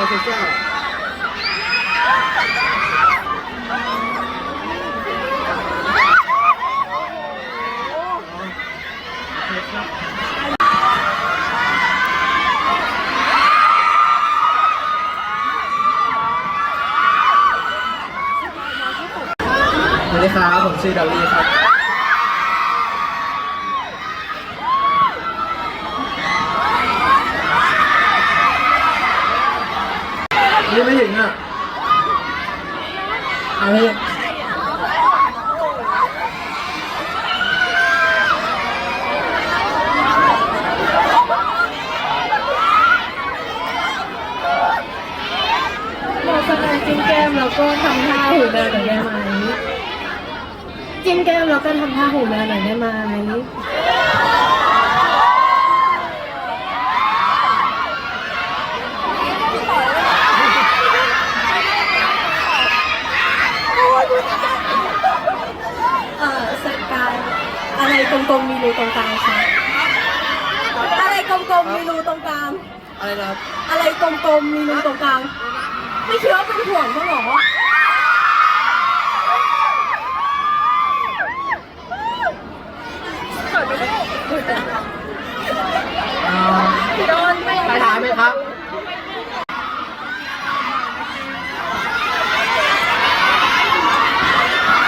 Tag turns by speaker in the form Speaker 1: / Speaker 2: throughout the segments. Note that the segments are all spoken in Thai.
Speaker 1: สวัสดีครับผมชื่อดอลลี่ครับ ยังไม่ถึงอะ เอาให้
Speaker 2: เราแสดงจิ้มแก้มแล้วก็ทำท่าหูแมวหน่อยได้ไหมจิ้มแก้มแล้วก็ทำท่าหูแมวหน่อยได้ไหม เอ่อสกายอะไร กลมๆมีรูตรงกลางคะอะไรกลมๆมีรูตรงกลาง
Speaker 1: อะไรนะครับ
Speaker 2: อะไรกลมๆมีรูตรงกลาง ไม่คิดว่าเป็นห่วงบ้างเหรอ
Speaker 1: อ่า
Speaker 2: โดนไม่
Speaker 1: ใครถามไหมครับ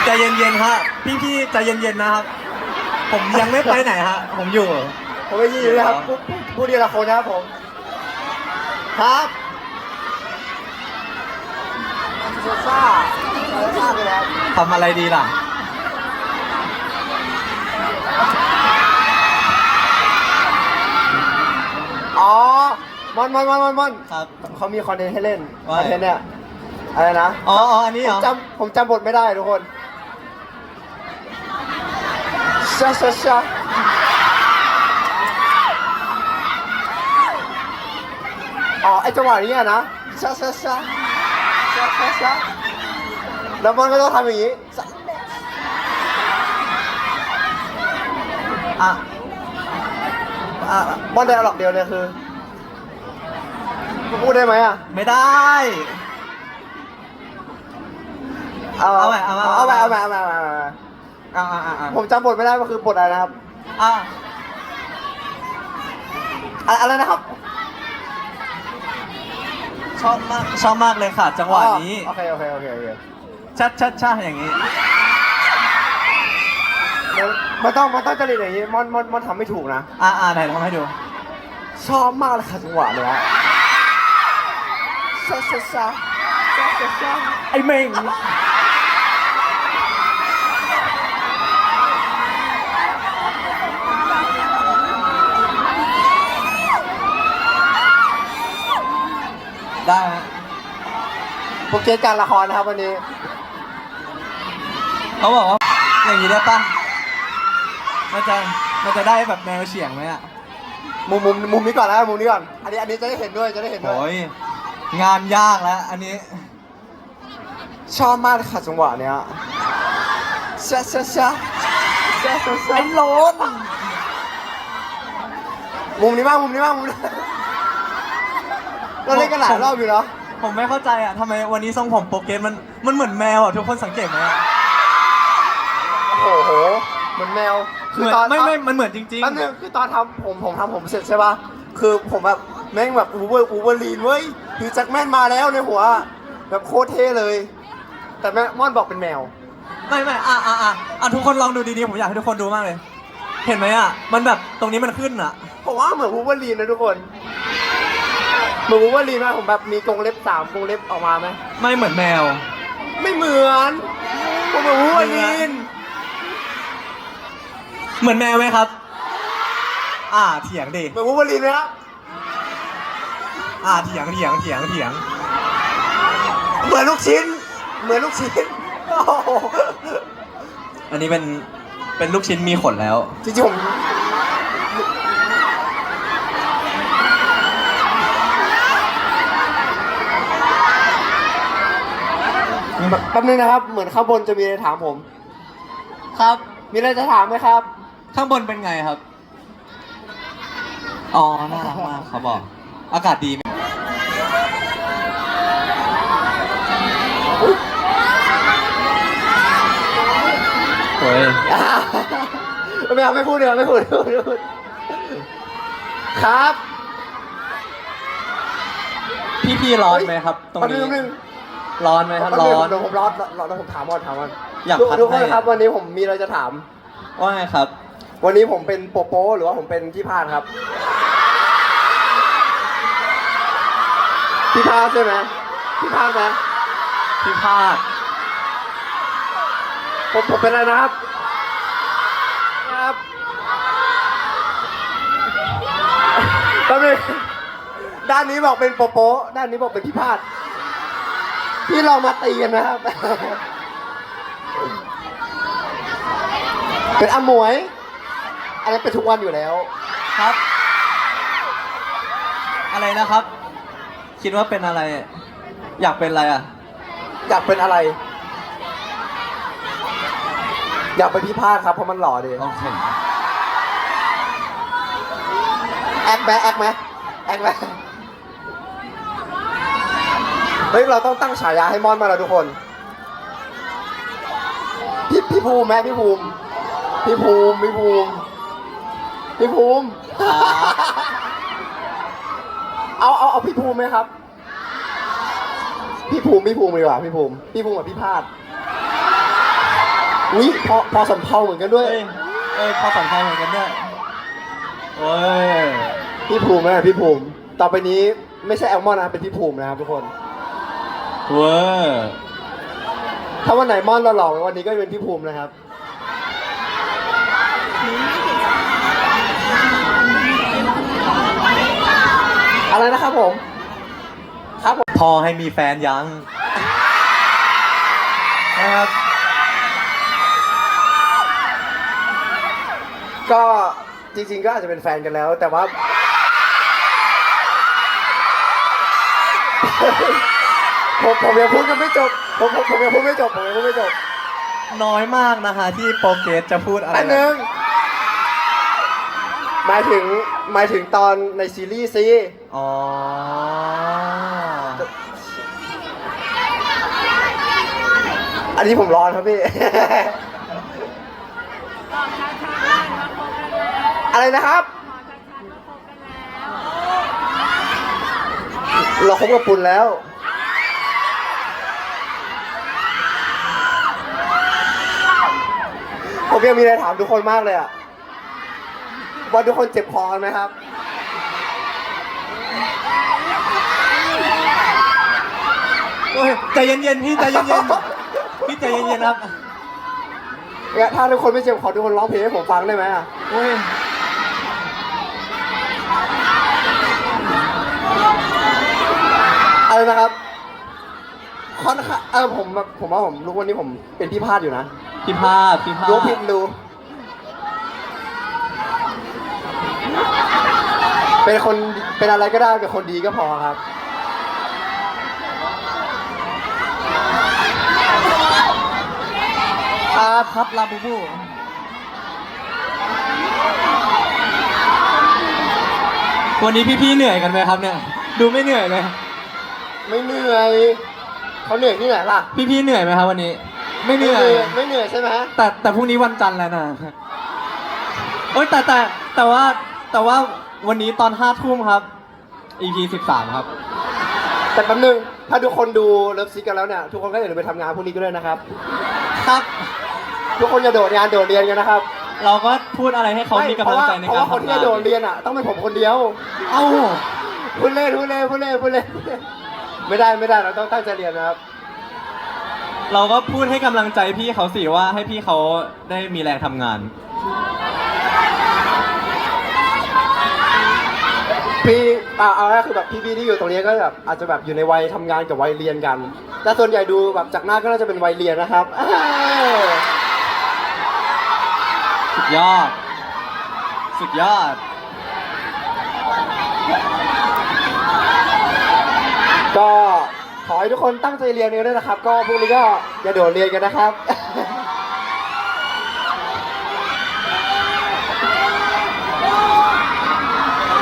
Speaker 3: ใจเย็นๆฮะพี่ๆใจเย็นๆนะครับ ผมยังไม่ไปไหนฮะ ผมอยู่
Speaker 4: ผมไปยืนนะครับพูดพูดทีละคนนะครับผม ครับซาซ่าซาซ่าไปแล้ว
Speaker 3: ทำอะไรดีล่ะ
Speaker 4: อ๋อมอนมอนมอนมอนมอน
Speaker 3: ครับ
Speaker 4: เขามีคอนเทนต์ให้เล่นค
Speaker 3: ว่า
Speaker 4: อนเทนต์เนี่ยอะไรนะ
Speaker 3: อ๋ออ๋ออันนี้
Speaker 4: ผ
Speaker 3: เหร
Speaker 4: ม
Speaker 3: อ
Speaker 4: จำผมจำบทไม่ได้ทุกคน ชาชาชาอ๋อไอจังหวะนี้อะนะชาชาชาชาชาชาแล้วมันก็ต้องทำอย่างนี้
Speaker 3: อะอะ
Speaker 4: มอนไดอะล็อกเดียวเนี่ยคือ พูดได้ไหมอะ
Speaker 3: ไม่ได้
Speaker 4: เอา
Speaker 3: เอาใหม่เอาใหม่
Speaker 4: เอาใหม่เอาใหม่เอาใหม่เอาใหม่เอาใหม่
Speaker 3: อะอะอะอะ
Speaker 4: ผมจำบทไม่ได้ว่าคือบทอะไรนะครับ
Speaker 3: อะ
Speaker 4: อะอะไรนะครับ
Speaker 3: ชอบมากชอบมากเลยค่ะ จังหวะนี้
Speaker 4: อ๋อโอเคโอเคโอเคโอเค
Speaker 3: ชัดชัดชัดอย่างนี้
Speaker 4: เดี๋ยวมันต้องมันต้องจริตอย่างนี้มอนมอนมอนทำไม่ถูกนะ
Speaker 3: อะอะไหนทำให้ดู
Speaker 4: ชอบมากเลยค่ะจังหวะเนี้ยชาชาชาชาชาชา
Speaker 3: ไอ้เม่ง ได้ฮะ
Speaker 4: โปรเกตการละครนะครับวันนี้
Speaker 3: เขาบอกว่าอย่างนี้ได้ปะมันจะมันจะได้แบบแนวเฉียงไหมอะ
Speaker 4: มุมมุมมุมนี้ก่อนแล้วมุมนี้ก่อน อันนี้อันนี้จะได้เห็นด้วยจะได้เห็นด้วย
Speaker 3: โอ้ยงานยากแล้ว อันนี้
Speaker 4: ชอบมากเลยค่ะจังหวะเนี้ยชาชาชาชาชาชา
Speaker 3: ไอ้โลน
Speaker 4: มุมนี้บ้างมุมนี้บ้างมุมนี้เราเล่นกันหลายรอบอยู่เนาะ
Speaker 3: ผมไม่เข้าใจอะทำไมวันนี้ทรงผมโปเกตมันมันเหมือนแมวอะทุกคนสังเกตไหมอะ
Speaker 4: โอ้โหเหมือนแมว
Speaker 3: เหมือนไม่ไม่มันเหมือนจริง
Speaker 4: แป๊บนึงคือตอนทำผมผมทำผมเสร็จใช่ป่ะคือผมแบบแม่งแบบอูเบอร์อูเบอร์ลีนเว้ยคือแจ็คแมนมาแล้วในหัวแบบโคตรเท่เลย แต่แม่ม่อนบอกเป็นแมว
Speaker 3: ๆไม่ไม่อะอะอะอะทุกคนลองดูดีๆผมอยากให้ทุกคนดูมากเลย เห็นไหมอะมันแบบตรงนี้มันขึ้นอะ
Speaker 4: ผมว่าเหมือนวูเวอรีนนะทุกคน เหมือนวูเวอรีนไหมผมแบบมีกรงเล็บสามกรงเล็บออกมาไหม
Speaker 3: ไม่เหมือนแมว
Speaker 4: ไม่เหมือนผมเหมือนวูเวอรีน
Speaker 3: เหมือนแมวไหมครับ อ่าเถียงดิ
Speaker 4: เหมือนวูเวอรีนไหมครับ
Speaker 3: อ่าเถียงเถียงเถียงเถียง
Speaker 4: เหมือนลูกชิ้น เหมือนลูกชิ้นโอ้โห
Speaker 3: อันนี้เป็นเป็นลูกชิ้นมีขนแล้ว
Speaker 4: จริงๆผม แป๊บนึงนะครับ เหมือนข้างบนจะมีอะไรถามผม
Speaker 3: ครับ
Speaker 4: มีอะไรจะถามไหมครับ
Speaker 3: ข้างบนเป็นไงครับ อ๋อ น่ารักมากเขาบอก อากาศดีไหมโอ้ย
Speaker 4: ไม่เอาไม่พูดเดี๋ยวไม่พูดไม่พูดครับ
Speaker 3: พี่พี่ร้อนไหมครับ ตรงนี้ ร้อนไหมครับ
Speaker 4: แป๊บ
Speaker 3: ร้
Speaker 4: นึง
Speaker 3: อน
Speaker 4: เดี๋ยวผมร้อนร้อนแล้วผมถามก่อนถามก่อน
Speaker 3: อยาก
Speaker 4: ทุก
Speaker 3: พัด
Speaker 4: ทุกคน
Speaker 3: ให้
Speaker 4: ครับวันนี้ผมมีอะไรจะถาม
Speaker 3: ว่าไงครับ
Speaker 4: วันนี้ผมเป็นโปโป้หรือว่าผมเป็นพี่พานครับพี่พานใช่ไหมพี่พานไหม
Speaker 3: พี่พาด
Speaker 4: ผมผมเป็นอะไรนะครับครับแป๊บนึงด้านนี้บอกเป็นโปโป้ด้านนี้บอกเป็นพี่พาด พี่ลองมาตีกันนะครับ เป็นอมวยอันนั้นเป็นทุกวันอยู่แล้ว
Speaker 3: ครับ อะไรนะครับ คิดว่าเป็นอะไร อยากเป็นอะไรอะ
Speaker 4: อยากเป็นอะไร อยากเป็นพี่พาดครับเพราะมันหล่อดี
Speaker 3: โอเค
Speaker 4: แอคไหมแอคไหมแอคไหม เฮ้ยเราต้องตั้งฉายาให้มอนมาแล้วทุกคน พี่พี่ภูมิไหมพี่ภูมิ พี่ภูมิพี่ภูมิพี่ภูมิ เอาเอาเอาพี่ภูมิไหมครับ พี่ภูมิพี่ภูมิดีกว่าพี่ภูมิพี่ภูมิกับพี่พาดอุ้ยพอพอสมเพาเหมือนกันด้วย
Speaker 3: เอ้ยเอ้ยพอสังเกตเหมือนกันด้วยโอ้ย
Speaker 4: พี่ภูมินะพี่ภูมิ ต่อไปนี้ไม่ใช่แอลมอนนะเป็นพี่ภูมินะครับทุกคน
Speaker 3: เวอร์
Speaker 4: ถ้าวันไหนมอนเราหลอกวันนี้ก็เป็นพี่ภูมินะครับ อะไรนะครับผม ครับผม
Speaker 3: พอให้มีแฟนยังนะครับ
Speaker 4: ก็จริงๆก็อาจจะเป็นแฟนกันแล้ว แต่ว่า ผมผมยังพูดกันไม่จบ ผมผมผมยังพูดไม่จบ ผมยังพูดไม่จบ
Speaker 3: น้อยมากนะคะ ที่โปรเกรสจะพูดอะไร
Speaker 4: อันหนึ่งหมายถึงหมายถึงตอนในซีรีส์ซี
Speaker 3: อ๋อ
Speaker 4: อันนี้ผมร้อนครับพี่ อะไรนะครับ เราคบกับปุณแล้ว ผม ยังมีอะไรถามทุกคนมากเลยอะว่าทุกคนเจ็บคอกันไหมครับ
Speaker 3: โอ้ยใจเย็นๆพี่ใจเย็นๆพี่ใจเย็นๆครับ
Speaker 4: เนี่ยถ้าทุกคนไม่เจ็บคอทุกคนร้องเพลงให้ผมฟังได้ไหมอะ
Speaker 3: โอ้ย
Speaker 4: อะไรนะครับค่อนข้างเออผมแบบผมว่าผมรู้วันนี้ผมเป็นพี่พาดอยู่นะ
Speaker 3: พี่พาดพี่พาด
Speaker 4: รู้พิมพ์ดูเป็นคนเป็นอะไรก็ได้เป็นคนดีก็พอครับ
Speaker 3: ครับครับลาบูบูวันนี้พี่ๆเหนื่อยกันไหมครับเนี่ย ดูไม่เหนื่อยเลย
Speaker 4: ไม่เหนื่อยเขาเหนื่อยที่ไหนล่ะ
Speaker 3: พี่ๆเหนื่อยไหมครับวันนี้ ไม่เหนื่อย
Speaker 4: ไม่เหนื่อยใช่ไหม
Speaker 3: แต่แต่พรุ่งนี้วันจันทร์แล้วนะเอ้ยแต่แต่แต่ว่าแต่ว่าวันนี้ตอนห้าทุ่มครับ EP สิบสามครับ
Speaker 4: แต่แป๊บนึงถ้าทุกคนดูเลิฟซิกกันแล้วเนี่ยทุกคนก็อย่าลืมไปทำงานพรุ่งนี้ก็ด้วยนะครับ
Speaker 3: ครับ
Speaker 4: ทุกคนอย่าโดดงานโดดเรียนกันนะครับ
Speaker 3: เราก็พูดอะไรให้เขามีกำลังใจใน
Speaker 4: เพราะ
Speaker 3: การ
Speaker 4: ว่าคน
Speaker 3: ทำ
Speaker 4: ที่
Speaker 3: งาน
Speaker 4: จะโดดเรียนอะต้องเป็นผมคนเดียว
Speaker 3: เอ้า
Speaker 4: พูดเล่นพูดเล่นพูดเล่นพูดเล่นไม่ได้ไม่ได้เราต้องตั้งใจเรียนนะครับ
Speaker 3: เราก็พูดให้กำลังใจพี่เขาสิว่าให้พี่เขาได้มีแรงทำงาน
Speaker 4: พี่อ่าเอาง่ายๆคือแบบพี่ๆที่อยู่ตรงนี้ก็แบบอาจจะแบบอยู่ในวัยทำงานกับวัยเรียนกัน แต่ส่วนใหญ่ดูแบบจากหน้าก็น่าจะเป็นวัยเรียนนะครับอ้าว
Speaker 3: สุดยอด สุดยอด
Speaker 4: ก็ ขอให้ทุกคนตั้งใจเรียนกันด้วยนะครับ ก็พรุ่งนี้ก็อย่าโดดเรียนกันนะครับ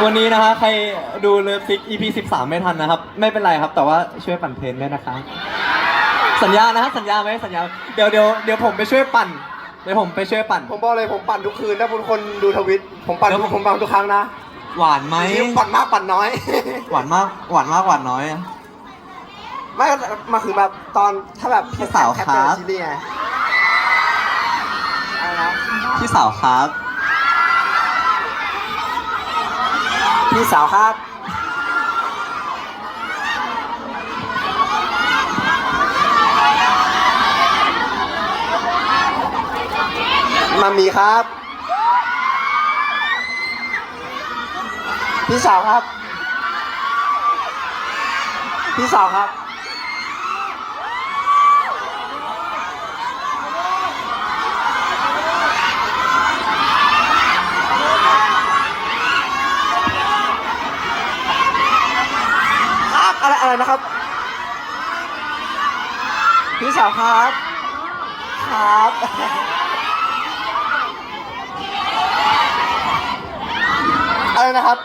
Speaker 3: วันนี้นะคะใครดูเลิฟซิก EP 13 ไม่ทันนะครับ ไม่เป็นไรครับ แต่ว่าช่วยปั่นเพลงด้วยนะคะสัญญานะสัญญาไหมสัญญา เดี๋ยวเดี๋ยวเดี๋ยวผมไปช่วยปั่นเดี๋ยวผมไปช่วยปั่น
Speaker 4: ผมบอกเลยผมปั่นทุกคืนถ้าคุณคนดูทวิต ผมปั่น
Speaker 3: แล้วผม
Speaker 4: ผมปั่นทุกครั้งนะ
Speaker 3: หวานไหม
Speaker 4: นี่ปั่นมากปั่นน้อย
Speaker 3: หวานมากหวานมากหวานน้อยอะ
Speaker 4: ไม่มาคือแบบตอนถ้าแบบ
Speaker 3: พี่สาว
Speaker 4: แคป
Speaker 3: ครั
Speaker 4: เจอบซีรีส์ไงอะไรนะ
Speaker 3: พี่สาวครับ
Speaker 4: พี่สาวครับมามีครับ พี่สาวครับ พี่สาวครับ อะไรอะไรนะครับ พี่สาวครับ ครับ อะไรนะครับ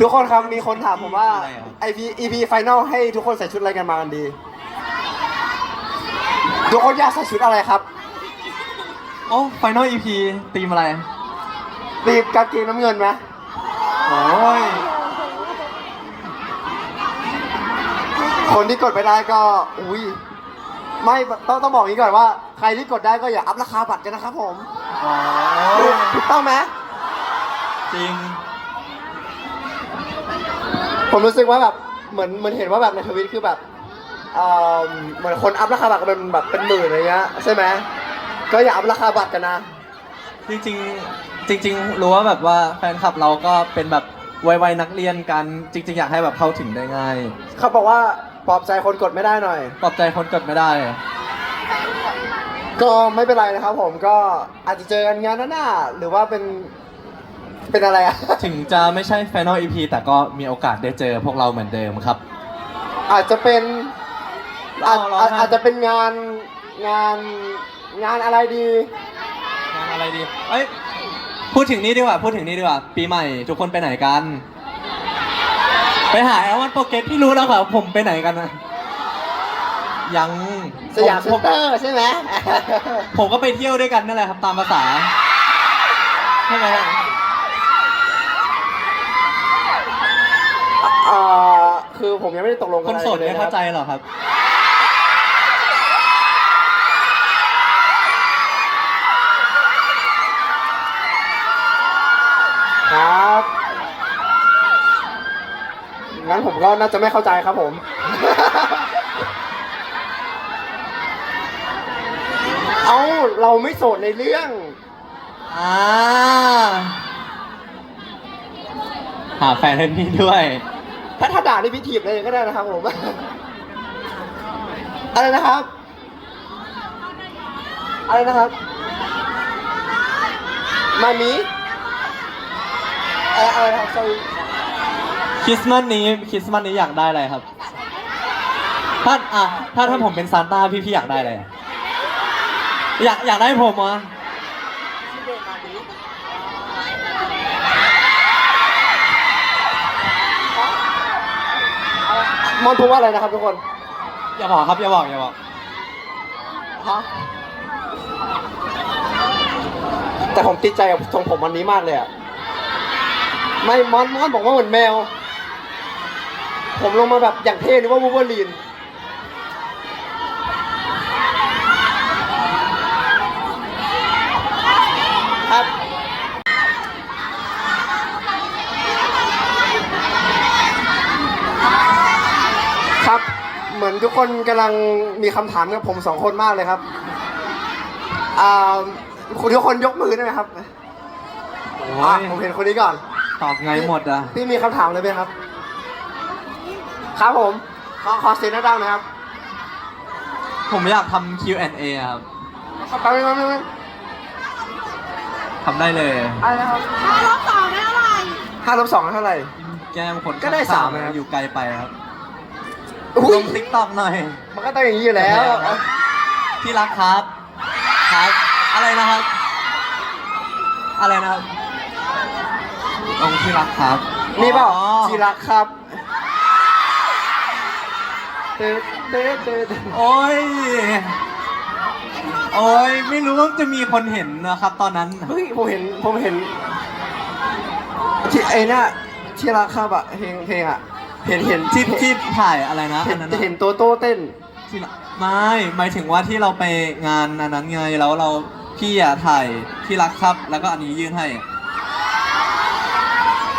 Speaker 4: ทุกคนครับมีคนถามผมว่า
Speaker 3: อะไรอะ
Speaker 4: IP EP Final ให้ทุกคนใส่ชุดอะไรกันมากันดี ทุกคนอยากใส่ชุดอะไรครับ
Speaker 3: โอ้ Final EP ตีมอะไร
Speaker 4: รีบกางเกงน้ำเงินไหม
Speaker 3: โอ้ย
Speaker 4: คนที่กดไปได้ก็ อุ้ยไม่ต้องต้องบอกอย่างนี้ก่อนว่า ใครที่กดได้ก็อย่าอัพราคาบัตรกันนะครับผม
Speaker 3: อ๋อ
Speaker 4: ถูกต้องไหม
Speaker 3: จริง
Speaker 4: ผมรู้สึกว่าแบบเหมือนเหมือนเห็นว่าแบบในทวิตคือแบบเอ่อเหมือนคนอัพราคาบัตรกันเป็นแบบเป็นหมื่นอะไรเงี้ยใช่ไหมก็อย่าอัพราคาบัตรกันนะ
Speaker 3: จริงๆจริง ๆ รู้ว่าแบบว่าแฟนคลับเราก็เป็นแบบวัยๆนักเรียนกันจริง ๆ อยากให้แบบเข้าถึงได้ง่าย
Speaker 4: เขาบอกว่า ปลอบใจคนกดไม่ได้หน่อย
Speaker 3: ปลอบใจคนกดไม่ได้
Speaker 4: ก็ไม่เป็นไรนะครับผมก็อาจจะเจอกันงานหน้าๆหรือว่าเป็นเป็นอะไรอะ
Speaker 3: ถึงจะไม่ใช่ Final EP แต่ก็มีโอกาสได้เจอพวกเราเหมือนเดิมครับ
Speaker 4: อาจจะเป็นอาจ
Speaker 3: เอาเหรอ
Speaker 4: อาจ
Speaker 3: ฮะ
Speaker 4: อาจจะเป็นงานงานงานอะไรดี
Speaker 3: งานอะไรดี เอ้ย พูดถึงนี่ดีกว่า พูดถึงนี่ดีกว่า ปีใหม่ทุกคนไปไหนกัน ไปหาแอลวันโปรเกตที่รู้แล้วครับผมไปไหนกันนะยัง
Speaker 4: สยาม
Speaker 3: ผ
Speaker 4: เซ็นเตอร์ใช่ไหม
Speaker 3: ผมก็ไปเที่ยวด้วยกันนั่นแหละครับตามภาษาใช่ไหมฮะ
Speaker 4: เอ่อคือผมยังไม่ได้ตกลง
Speaker 3: คนโสด
Speaker 4: อะไร
Speaker 3: ไม่
Speaker 4: ลยะ
Speaker 3: เข้าใจ
Speaker 4: รับ
Speaker 3: หรอครับ
Speaker 4: ครับ งั้นผมก็น่าจะไม่เข้าใจครับผม เอ้าเราไม่โสดในเรื่อง
Speaker 3: อ่า หาแฟนให้พี่ด้วย
Speaker 4: ถ้าถ้าด่านี่พี่ถีบเลยก็ได้นะครับผม อะไรนะครับ อะไรนะครับ มามีอะไรอะไรครับ sorry
Speaker 3: คริสต์มาสนี้คริสต์มาสนี้อยากได้อะไรครับ ถ้าอะถ้าถ้าผมเป็นซานต้าพี่พี่อยากได้อะไรอะอยากอยากได้ผมอะ
Speaker 4: มอนพูดว่าอะไรนะครับทุกคน
Speaker 3: อย่าบอกครับอย่าบอกอย่าบอก
Speaker 4: ฮะแต่ผมติดใจกับทรงผมวันนี้มากเลยอะไม่มอนมอนบอกว่าเหมือนแมว ผมลงมาแบบอย่างเท่นึกว่าวูเวอรีนครับครับ เหมือนทุกคนกำลังมีคำถามกับผมสองคนมากเลยครับอ่าคุณทุกคนยกมือได้ไหมครับ
Speaker 3: โอ้
Speaker 4: อะ
Speaker 3: ย
Speaker 4: ผมเห็นคนนี้ก่อน
Speaker 3: ตอบไงหมดอะ
Speaker 4: พี่มีคำถามเลยไหมครับ ครับผม ขอขอเสียงดังๆหนะครับ
Speaker 3: ผมอยากทำ Q&A อะครับ
Speaker 4: แป๊บนึงแป๊บนึงแป๊บนึง
Speaker 3: ทำได้เลย
Speaker 4: อะไรนะครับ
Speaker 2: ห้ารอบสองได้อะไร
Speaker 4: ห้าลบสองเท่าไหร่
Speaker 3: แก้มคน
Speaker 4: ก็ได้
Speaker 3: ข้งๆ
Speaker 4: สามนะครับ
Speaker 3: อยู่ไกลไปครับ
Speaker 4: อุ๊
Speaker 3: ล
Speaker 4: ย
Speaker 3: งติ๊กต็อกหน่อย
Speaker 4: มันก็ต้องอย่างนี้อยู่แล้ว
Speaker 3: ครับที่รักครับครับ อะไรนะครับ อะไรนะครับองค์ที่รักครับ
Speaker 4: นี่เปล่า
Speaker 3: อ๋อ
Speaker 4: ที่รักครับ เต๊ะเต๊ะเต๊ะเต๊ะ
Speaker 3: โอ้ย โอ้ย ไม่รู้ว่าจะมีคนเห็นนะครับ ตอนนั้น
Speaker 4: เฮ้ยผมเห็นผมเห็นที่ไอ้เนี่ยที่รักครับอะเพลงเพลงอะเห็นเห็น
Speaker 3: ที่ที่ถ่ายอะไรนะ
Speaker 4: เห็
Speaker 3: อั
Speaker 4: น
Speaker 3: นนั้น
Speaker 4: เห็น
Speaker 3: อะ
Speaker 4: โตโต้เต้น
Speaker 3: ที่ละไม่หมายถึงว่าที่เราไปงานอันนั้นไงแล้วเราพี่อะถ่ายที่รักครับ แล้วก็อันนี้ยื่นให้อะ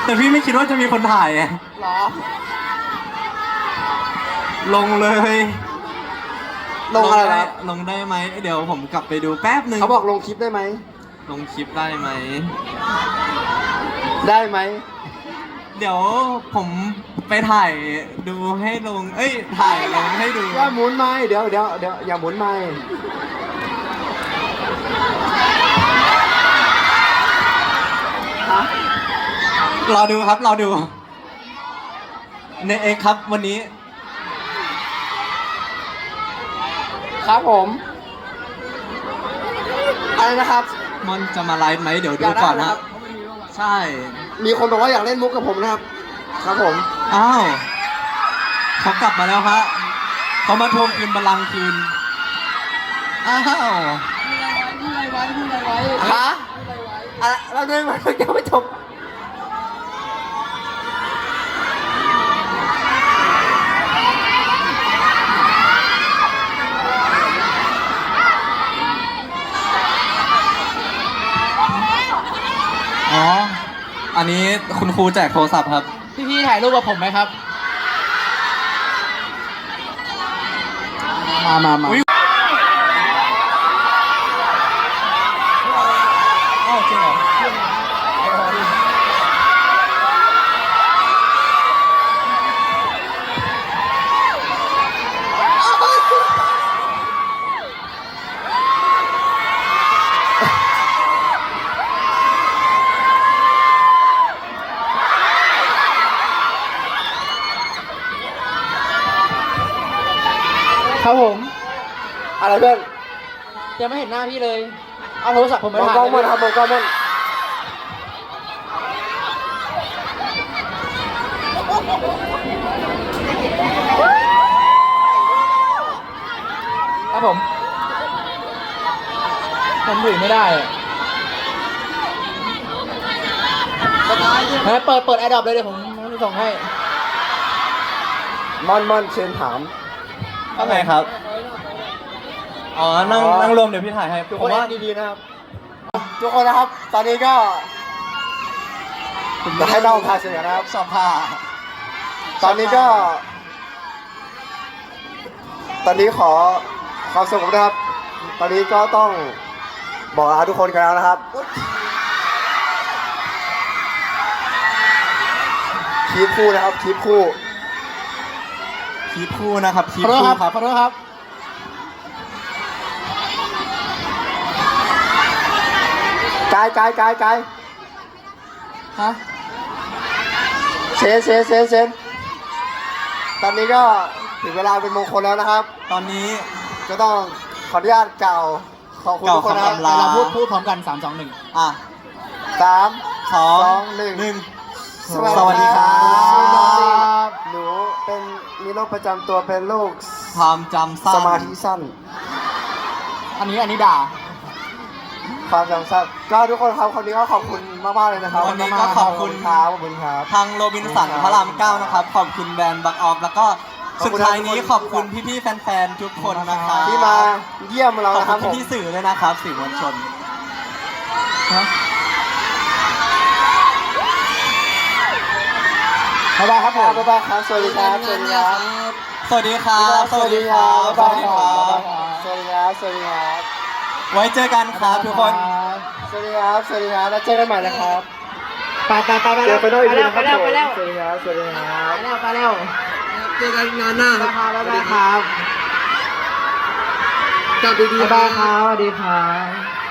Speaker 3: แต่พี่ไม่คิดว่าจะมีคนถ่ายอะ
Speaker 4: หรอ
Speaker 3: ลงเลย
Speaker 4: ลงอะไร
Speaker 3: ด้
Speaker 4: นะ
Speaker 3: ลงได้ไหมเดี๋ยวผมกลับไปดูแป๊บหนึ่ง
Speaker 4: เขาบอกลงคลิปได้ไหม
Speaker 3: ลงคลิปได้ไหม
Speaker 4: ได้ไหม
Speaker 3: เดี๋ยวผมไปถ่ายดูให้ลง เอ้ย ถ่ายลงให้ดู
Speaker 4: อย่าหมุนไม้เดี๋ยวเดี๋ยวเดี๋ยวอย่าหมุนไม้ฮะ
Speaker 3: รอดูครับ รอดู ในเอกครับวันนี้
Speaker 4: ครับผมอะไรนะครับ
Speaker 3: มอนจะมาไลฟ์ไหมเดี๋ยว
Speaker 4: อ
Speaker 3: ดู
Speaker 4: ยากได้
Speaker 3: ก่อน
Speaker 4: นะ
Speaker 3: นะ
Speaker 4: ครับ
Speaker 3: ใช่
Speaker 4: มีคนบอกว่าอยากเล่นมุกกับผมนะครับ ครับผม
Speaker 3: อ้าวเขากลับมาแล้วฮะเขามาทวงคืนบัลลังก์คืน อ้าว
Speaker 4: ฮะอะไรเราเดินมายังไม่จบ
Speaker 3: อ๋อ อันนี้คุณครูแจกโทรศัพท์ครับ
Speaker 1: พี่ๆถ่ายรูปกับผมไหมครับ
Speaker 4: มามามา
Speaker 3: อุ๊ย อ้าวจริงเหรอ
Speaker 1: ครับผม
Speaker 4: อะไรเพื่อน
Speaker 1: ยังไม่เห็นหน้าพี่เลย เอาโทรศัพท์ผม
Speaker 4: ม
Speaker 1: ไป
Speaker 4: อง
Speaker 1: ถ่าย
Speaker 4: กล้องมันครับมองกล้องมัน
Speaker 1: ครับผมผมถือไม่ได้อะเฮ้ยเปิดเปิดแอร์ดรอปเลยเดี๋ยวผมส่งให้
Speaker 4: มอนมอนเชิญถาม
Speaker 3: ว่าไงครับ อ๋อ นั่ง
Speaker 4: อ๋อ
Speaker 3: นั่งรวมเดี๋ยวพี่ถ่ายให้
Speaker 4: ทุก
Speaker 3: ผ
Speaker 4: คน
Speaker 3: มว่า
Speaker 4: ดีๆนะครับ ทุกคนนะครับ ตอนนี้ก็จะให้น้องพาเสียนะครับ
Speaker 3: ชอบผ้า
Speaker 4: ตอนนี้ก็ ตอนนี้ขอความสงบนะครับ ตอนนี้ก็ต้องบอกลาทุกคนกันแล้วนะครับ คลิปคู่นะครับคลิปคู่
Speaker 3: คลิปคู่นะครับคลิป
Speaker 1: ขอโทษ
Speaker 3: คู่
Speaker 1: ครับ
Speaker 3: ครับ
Speaker 1: ขอโทษครับ
Speaker 4: กายกายกายกาย
Speaker 1: ฮะ
Speaker 4: เซนเซนเซนเซนตอนนี้ก็ถึงเวลาเป็นมงคลแล้วนะครับ
Speaker 3: ตอนนี้
Speaker 4: ก็ต้องขออนุญาตกล่าวขอบคุณทุกคนนะค
Speaker 3: กล่าวคำอำล
Speaker 4: รับ
Speaker 1: เราพูดพูดพร้อมกันสามสองหนึ่ง
Speaker 3: อะ
Speaker 4: สาม
Speaker 3: สอง
Speaker 4: สองหนึ่ง
Speaker 3: หนึ่ง
Speaker 4: สวั
Speaker 3: สวัสดีครับ
Speaker 4: หนูเป็นมีโรคประจำตัวเป็นโรค
Speaker 3: ความจำสั้น
Speaker 4: สมาธิสั้น
Speaker 1: อันนี้อันนี้ด่า
Speaker 4: ความจำสั้นก็ทุกคนครับคนนี้ก็ขอบคุณมากๆเลยนะครับ
Speaker 3: วันนี้ก็ขอบคุณ
Speaker 4: ครับขอบคุณครับ
Speaker 3: ทางโรบินสันพระรามเก้านะครับ ขอบคุณแบรนด์บักออฟแล้วก็
Speaker 4: ขอบ
Speaker 3: สุด
Speaker 4: คุณ
Speaker 3: ท้ายนี้
Speaker 4: ทุกคน
Speaker 3: ขอบคุณพี่ๆแฟนๆทุกคนนะครับ
Speaker 4: ที่มาเยี่ยมเรา
Speaker 3: ขอบ
Speaker 4: นะค
Speaker 3: คุ
Speaker 4: รับ
Speaker 3: ณ
Speaker 4: ผม
Speaker 3: พี่ๆสื่อด้วยนะครับสื่อมวลชน
Speaker 1: บ๊ายบายครับผม
Speaker 4: บ๊ายบายครับ สวัสดีครับ สวัสดีครับ
Speaker 3: สวัสดีครับ สวัสดีครับ สวัสดีครับ
Speaker 4: สวัสดีครับ สวัสดีครับ
Speaker 3: ไว้เจอกันครับทุกคน
Speaker 4: สวัสดีครับ สวัสดีครับ แล้วเจอกันใหม่นะครับ
Speaker 1: ไปไปไปไป
Speaker 4: เจอไปด้วย
Speaker 1: ไปแล้วไปแล้วไปแล้ว
Speaker 4: สวัสดีครับ สวัสดีครับ
Speaker 1: ไปแล้วไปแล้ว
Speaker 4: เจอกันงานหน้าครับ
Speaker 1: บ๊ายบายครับ
Speaker 4: กลับดีๆ
Speaker 1: บ๊ายบายครับสวัสดีครับ